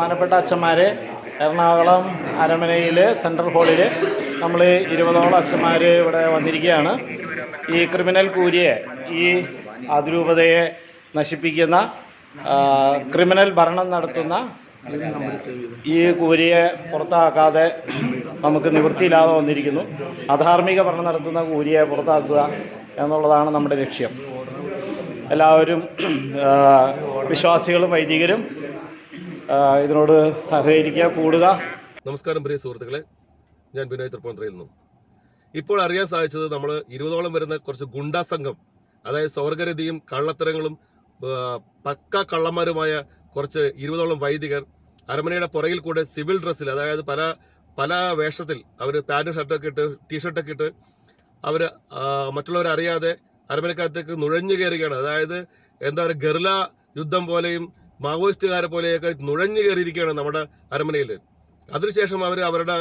ബഹുമാനപ്പെട്ട അച്ഛന്മാർ എറണാകുളം അരമനയിൽ സെൻട്രൽ ഹാളിൽ നമ്മൾ ഇരുപതോളം അച്ഛന്മാർ ഇവിടെ വന്നിരിക്കുകയാണ്. ഈ ക്രിമിനൽ കൂരിയെ ഈ അതിരൂപതയെ നശിപ്പിക്കുന്ന ക്രിമിനൽ ഭരണം നടത്തുന്ന ഈ കൂരിയെ പുറത്താക്കാതെ നമുക്ക് നിവൃത്തിയില്ലാതെ വന്നിരിക്കുന്നു. അധാർമിക ഭരണം നടത്തുന്ന കൂരിയെ പുറത്താക്കുക എന്നുള്ളതാണ് നമ്മുടെ ലക്ഷ്യം. എല്ലാവരും വിശ്വാസികളും വൈദികരും ഇതിനോട് സഹകരിക്കുക കൂടുക. നമസ്കാരം പ്രിയ സുഹൃത്തുക്കളെ. ഞാൻ ബിനോയ് തൃപ്പൂണിത്തുറയിൽ നിന്നും. ഇപ്പോൾ അറിയാൻ സാധിച്ചത് നമ്മൾ ഇരുപതോളം വരുന്ന കുറച്ച് ഗുണ്ടാ സംഘം അതായത് സ്വർഗരതിയും കള്ളത്തരങ്ങളും പക്ക കള്ളന്മാരുമായ കുറച്ച് ഇരുപതോളം വൈദികർ അരമനയുടെ പുറകിൽ കൂടെ സിവിൽ ഡ്രസ്സിൽ അതായത് പല പല വേഷത്തിൽ അവർ പാന്റ് ഷർട്ടൊക്കെ ഇട്ട് ടീഷർട്ടൊക്കെ ഇട്ട് അവർ മറ്റുള്ളവരറിയാതെ അരമനക്കാലത്തേക്ക് നുഴഞ്ഞു കയറുകയാണ്. അതായത് എന്താ പറയുക ഗർല യുദ്ധം പോലെയും മാവോയിസ്റ്റുകാരെ പോലെയൊക്കെ നുഴഞ്ഞു കയറിയിരിക്കുകയാണ് നമ്മുടെ അരമനയിൽ അതിനുശേഷം അവർ അവരുടെ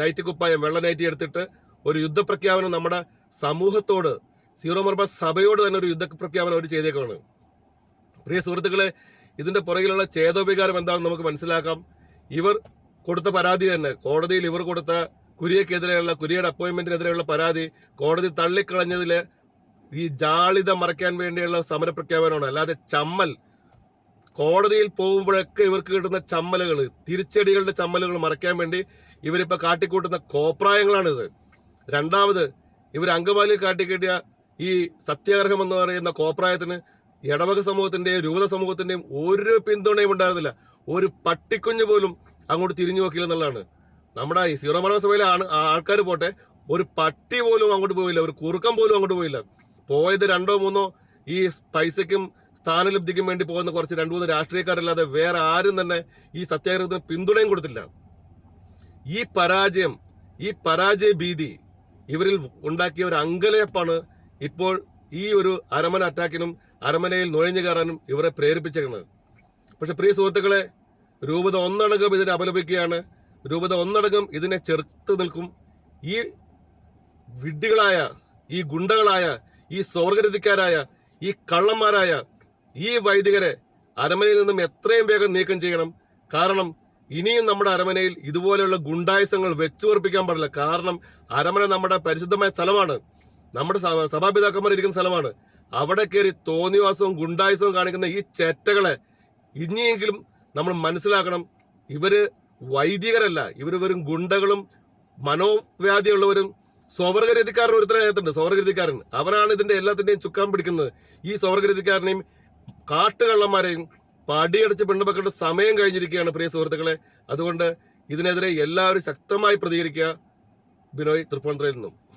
നൈറ്റ് കുപ്പായം വെള്ള നൈറ്റി എടുത്തിട്ട് ഒരു യുദ്ധപ്രഖ്യാപനം നമ്മുടെ സമൂഹത്തോട് സീറോ മർബ സഭയോട് തന്നെ ഒരു യുദ്ധപ്രഖ്യാപനം അവർ ചെയ്തേക്കാണ് പ്രിയ സുഹൃത്തുക്കളെ ഇതിന്റെ പുറകിലുള്ള ചേതോവികാരം എന്താണെന്ന് നമുക്ക് മനസ്സിലാക്കാം. ഇവർ കൊടുത്ത പരാതി തന്നെ കോടതിയിൽ ഇവർ കൊടുത്ത കുര്യക്കെതിരെയുള്ള കുര്യയുടെ അപ്പോയിന്റ്മെന്റിനെതിരെയുള്ള പരാതി കോടതി തള്ളിക്കളഞ്ഞതിലെ ഈ ജാളിത മറയ്ക്കാൻ വേണ്ടിയുള്ള സമരപ്രഖ്യാപനമാണ്. അല്ലാതെ ചമ്മൽ കോടതിയിൽ പോകുമ്പോഴൊക്കെ ഇവർക്ക് കിട്ടുന്ന ചമ്മലുകൾ തിരിച്ചടികളുടെ ചമ്മലുകൾ മറയ്ക്കാൻ വേണ്ടി ഇവരിപ്പോൾ കാട്ടിക്കൂട്ടുന്ന കോപ്രായങ്ങളാണിത്. രണ്ടാമത് ഇവർ അങ്കമാലിയിൽ കാട്ടിക്കിട്ടിയ ഈ സത്യാഗ്രഹം എന്ന് പറയുന്ന കോപ്രായത്തിന് ഇടവക സമൂഹത്തിന്റെയും രൂപത സമൂഹത്തിന്റെയും ഒരു പിന്തുണയും ഉണ്ടായിരുന്നില്ല. ഒരു പട്ടിക്കുഞ്ഞു പോലും അങ്ങോട്ട് തിരിഞ്ഞു നോക്കില്ല എന്നുള്ളതാണ്. നമ്മുടെ ഈ സീറോ മലബാർ സഭയിലെ ആൾക്കാർ പോട്ടെ ഒരു പട്ടി പോലും അങ്ങോട്ട് പോയില്ല ഒരു കുറുക്കം പോലും അങ്ങോട്ട് പോയില്ല. പോയത് രണ്ടോ മൂന്നോ ഈ പൈസയ്ക്കും സ്ഥാനലബ്ധിക്കും വേണ്ടി പോകുന്ന കുറച്ച് രണ്ടു മൂന്ന് രാഷ്ട്രീയക്കാരല്ലാതെ വേറെ ആരും തന്നെ ഈ സത്യാഗ്രഹത്തിന് പിന്തുണയും കൊടുത്തില്ല. ഈ പരാജയം ഈ പരാജയ ഭീതി ഇവരിൽ ഉണ്ടാക്കിയ ഒരു അങ്കലയപ്പാണ് ഇപ്പോൾ ഈ ഒരു അരമന അറ്റാക്കിനും അരമനയിൽ നുഴഞ്ഞു കയറാനും ഇവരെ പ്രേരിപ്പിച്ചേക്കുന്നത്. പക്ഷെ പ്രിയ സുഹൃത്തുക്കളെ രൂപത ഒന്നടങ്കം ഇതിനെ അപലപിക്കുകയാണ്. രൂപത ഒന്നടങ്കം ഇതിനെ ചെറുത്ത് നിൽക്കും. ഈ വിഡ്ഢികളായ ഈ ഗുണ്ടകളായ ഈ സ്വർഗരതിക്കാരായ ഈ കള്ളന്മാരായ ഈ വൈദികരെ അരമനയിൽ നിന്നും എത്രയും വേഗം നീക്കം ചെയ്യണം. കാരണം ഇനിയും നമ്മുടെ അരമനയിൽ ഇതുപോലെയുള്ള ഗുണ്ടായുസങ്ങൾ വെച്ചുറപ്പിക്കാൻ പാടില്ല. കാരണം അരമന നമ്മുടെ പരിശുദ്ധമായ സ്ഥലമാണ്. നമ്മുടെ സഭാപിതാക്കന്മാർ ഇരിക്കുന്ന സ്ഥലമാണ്. അവിടെ കയറി തോന്നിവാസവും ഗുണ്ടായുസവും കാണിക്കുന്ന ഈ ചേറ്റകളെ ഇനിയെങ്കിലും നമ്മൾ മനസ്സിലാക്കണം. ഇവർ വൈദികരല്ല. ഇവർ വെറും ഗുണ്ടകളും മനോവ്യാധിയുള്ളവരും സ്വർഗരതിക്കാരൻ ഒരുത്തരകത്തുണ്ട് സ്വർഗരതിക്കാരൻ അവരാണ് ഇതിന്റെ എല്ലാത്തിന്റെയും ചുക്കാൻ പിടിക്കുന്നത്. ഈ സ്വർഗരതിക്കാരനെയും കാട്ടുകള്ളന്മാരെയും പടിയടച്ച് പെണ്ണുപെക്കേണ്ട സമയം കഴിഞ്ഞിരിക്കുകയാണ് പ്രിയ സുഹൃത്തുക്കളെ. അതുകൊണ്ട് ഇതിനെതിരെ എല്ലാവരും ശക്തമായി പ്രതികരിക്കുക. ബിനോയ് തൃപ്പൂണിത്തുറയിൽ നിന്നും.